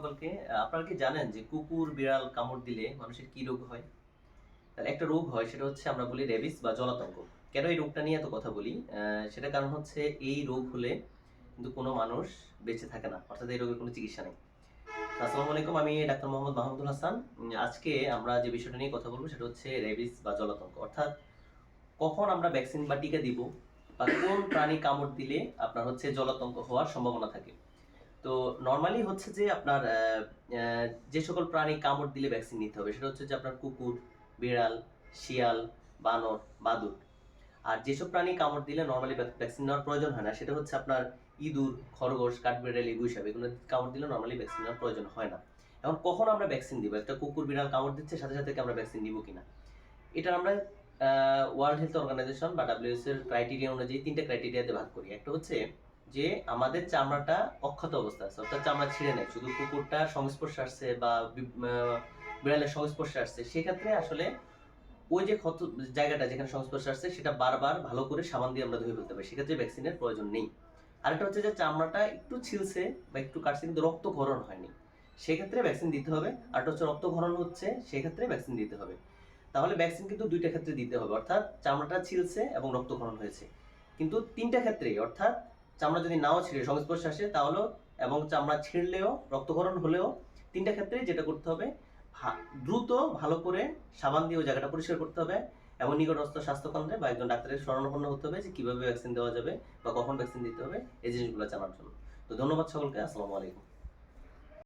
সকলকে আপনারা কি জানেন যে কুকুর, বিড়াল, কামড় দিলে মানুষের কি রোগ হয়? তাহলে একটা রোগ হয়, সেটা হচ্ছে আমরা বলি রেবিস বা জলাতঙ্ক। কেন এই রোগটা নিয়ে এত কথা বলি? সেটা কারণ হচ্ছে এই রোগ হলে কিন্তু কোনো মানুষ বেঁচে থাকে না, অর্থাৎ এই রোগের কোনো চিকিৎসা নেই। আসসালামু আলাইকুম, আমি ডাক্তার মোহাম্মদ মাহমুদুল হাসান। আজকে আমরা যে বিষয়টা নিয়ে কথা বলব সেটা হচ্ছে রেবিস বা জলাতঙ্ক। অর্থাৎ কখন আমরা ভ্যাকসিন বা টিকা দিব বা কোন প্রাণী কামড় দিলে আপনার হচ্ছে জলাতঙ্ক হওয়ার সম্ভাবনা থাকে? তো নর্মালি হচ্ছে যে আপনার যে সকল প্রাণী কামড় দিলে ভ্যাকসিন নিতে হবে, সেটা হচ্ছে যে আপনার কুকুর, বিড়াল, শিয়াল, বানর, বাদুর। আর যেসব প্রাণী কামড় দিলে নর্মালি ভ্যাকসিন নেওয়ার প্রয়োজন হয় না, সেটা হচ্ছে আপনার ইঁদুর, খরগোশ, কাঠবিড়ালি গুইসাপ এগুলো কামড় দিলে নর্মালি ভ্যাকসিন নেওয়ার প্রয়োজন হয় না। এখন কখন আমরা ভ্যাকসিন দিব? একটা কুকুর, বিড়াল কামড় দিচ্ছে, সাথে সাথে আমরা ভ্যাকসিন নিব কিনা? এটা আমরা ওয়ার্ল্ড হেলথ অর্গানাইজেশন বা ডাব্লিউএস এর ক্রাইটেরিয়া অনুযায়ী তিনটা ক্রাইটেরিয়াতে ভাগ করি। একটা হচ্ছে যে আমাদের চামড়াটা অক্ষত অবস্থা আছে, অর্থাৎ চামড়া ছিঁড়ে নেয়। শুধু কুকুরটার সংস্পর্শে আসছে বা বিড়ালের সংস্পর্শে আসছে, সেক্ষেত্রে আসলে ওই যে ক্ষত, জায়গাটা যেখানে সংস্পর্শে আসছে, সেটা বারবার ভালো করে সাবান দিয়ে আমরা ধুয়ে ফেলতে পারি। সেক্ষেত্রে ভ্যাকসিনের প্রয়োজন নেই। আরেকটা হচ্ছে যে চামড়াটা একটু ছিলছে বা একটু কাটছে, কিন্তু রক্তক্ষরণ হয়নি। সেক্ষেত্রে ভ্যাকসিন দিতে হবে। আরেকটা হচ্ছে রক্তক্ষরণ হচ্ছে, সেক্ষেত্রে ভ্যাকসিন দিতে হবে। তাহলে ভ্যাকসিন কিন্তু দুইটা ক্ষেত্রে দিতে হবে, অর্থাৎ চামড়াটা ছিলছে এবং রক্তক্ষরণ হয়েছে। কিন্তু তিনটা ক্ষেত্রেই, অর্থাৎ চামড়া যদি নাও ছিঁড়ে, সংস্পর্শে আসে, তাহলেও এবং চামড়া ছিঁড়লেও রক্তকরণ হলেও তিনটা ক্ষেত্রেই যেটা করতে হবে দ্রুত ভালো করে সাবান দিয়ে ওই জায়গাটা পরিষ্কার করতে হবে এবং নিকটস্থ স্বাস্থ্যকেন্দ্রে বা একজন ডাক্তারের শরণাপন্ন হতে হবে যে কীভাবে ভ্যাকসিন দেওয়া যাবে বা কখন ভ্যাকসিন দিতে হবে, এই জিনিসগুলো জানার জন্য। তো ধন্যবাদ সকলকে, আসসালামু আলাইকুম।